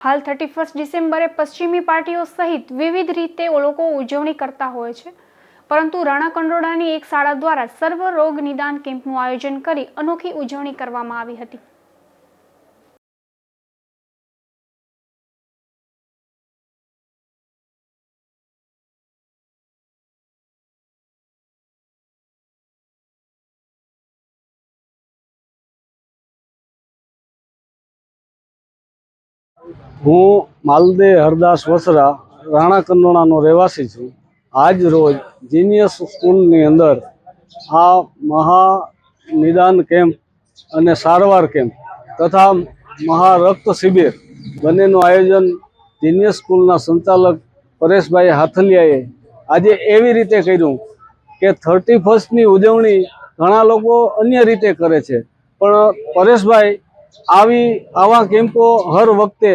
હાલ thirty first ડિસેમ્બરે પશ્ચિમી પાર્ટીઓ સહિત વિવિધ રીતે લોકો ઉજવણી કરતા હોય છે. પરંતુ રાણા કંડોળાની એક શાળા દ્વારા સર્વ રોગ નિદાન કેમ્પનું આયોજન કરી અનોખી ઉજવણી કરવામાં આવી હતી. હું માલદે હરદાસ વસરા, રાણા કંડોણાનો રહેવાસી છું. આજ રોજ જીનિયસ સ્કૂલની અંદર આ મહા નિદાન કેમ્પ અને સારવાર કેમ્પ તથા મહા રક્ત શિબિર બંનેનું આયોજન જીનિયસ સ્કૂલના સંચાલક પરેશભાઈ હાથલિયાએ આજે એવી રીતે કર્યું કે થર્ટી ફર્સ્ટની ઉજવણી ઘણા લોકો અન્ય રીતે કરે છે. પણ પરેશભાઈ આવી, આવા કેમ્પો હર વખતે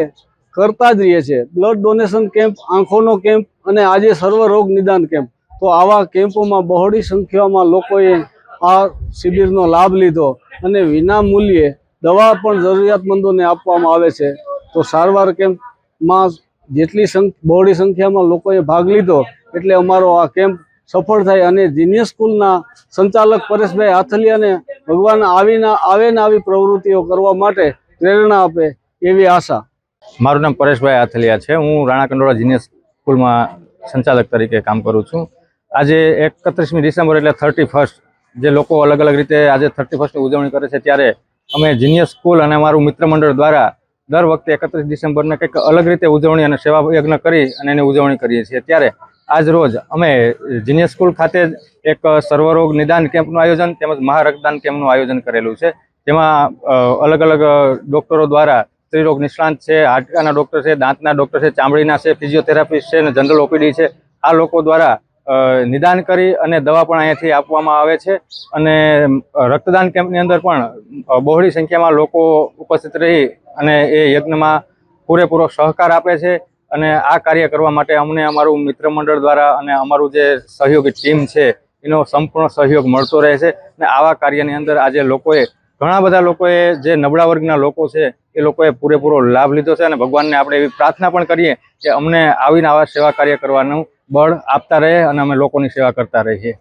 કરતા જ રહીએ છે બ્લડ ડોનેશન કેમ્પ, આંખોનો કેમ્પ અને આજે સર્વ રોગ નિદાન કેમ્પ. તો આવા કેમ્પોમાં બહોળી સંખ્યામાં લોકોએ આ શિબિરનો લાભ લીધો અને વિના મૂલ્યે દવા પણ જરૂરિયાતમંદોને આપવામાં આવે છે. તો સારવાર કેમ્પમાં જેટલી બહોળી સંખ્યામાં લોકોએ ભાગ લીધો એટલે અમારો આ કેમ્પ સફળ થાય અને જીનિયર સ્કૂલના સંચાલક પરેશભાઈ હાથલિયાને ભગવાન આવીને આવે ને આવી પ્રવૃત્તિઓ કરવા માટે પ્રેરણા આપે એવી આશા. મારું નામ પરેશભાઈ આથલિયા છે. હું રાણા કંડોળા જીનિયસ સ્કૂલમાં સંચાલક તરીકે કામ કરું છું. આજે એકત્રીસમી ડિસેમ્બર એટલે થર્ટી ફર્સ્ટ. જે લોકો અલગ અલગ રીતે આજે થર્ટી ફર્સ્ટની ઉજવણી કરે છે ત્યારે અમે જીનિયસ સ્કૂલ અને અમારું મિત્ર મંડળ દ્વારા દર વખતે એકત્રીસ ડિસેમ્બરને કંઈક અલગ રીતે ઉજવણી અને સેવા યજ્ઞ કરી અને એની ઉજવણી કરીએ છીએ. ત્યારે આજ રોજ અમે જીનિયસ સ્કૂલ ખાતે એક સર્વરોગ નિદાન કેમ્પનું આયોજન તેમજ મહારક્તદાન કેમ્પનું આયોજન કરેલું છે. જેમાં અલગ અલગ ડૉક્ટરો દ્વારા સ્ત્રીરોગ નિષ્ણાંત છે, હાડકાના ડૉક્ટર છે, દાંતના ડૉક્ટર છે, ચામડીના છે, ફિઝિયોથેરાપિસ્ટ છે અને જનરલ ઓપીડી છે. આ લોકો દ્વારા નિદાન કરી અને દવા પણ અહીંયાથી આપવામાં આવે છે. અને રક્તદાન કેમ્પની અંદર પણ બહોળી સંખ્યામાં લોકો ઉપસ્થિત રહી અને એ યજ્ઞમાં પૂરેપૂરો સહકાર આપે છે. અને આ કાર્ય કરવા માટે અમને અમારું મિત્ર મંડળ દ્વારા અને અમારું જે સહયોગી ટીમ છે, એનો સંપૂર્ણ સહયોગ મળતો રહે છે અને આવા કાર્યની અંદર આજે લોકોએ, ઘણા બધા લોકોએ જે નબળા વર્ગના લોકો છે, એ લોકોએ પૂરેપૂરો લાભ લીધો છે અને ભગવાનને આપણે એવી પ્રાર્થના પણ કરીએ કે અમને આવીને આવા સેવા કાર્ય કરવાનું બળ આપતા રહે અને અમે લોકોની સેવા કરતા રહીએ.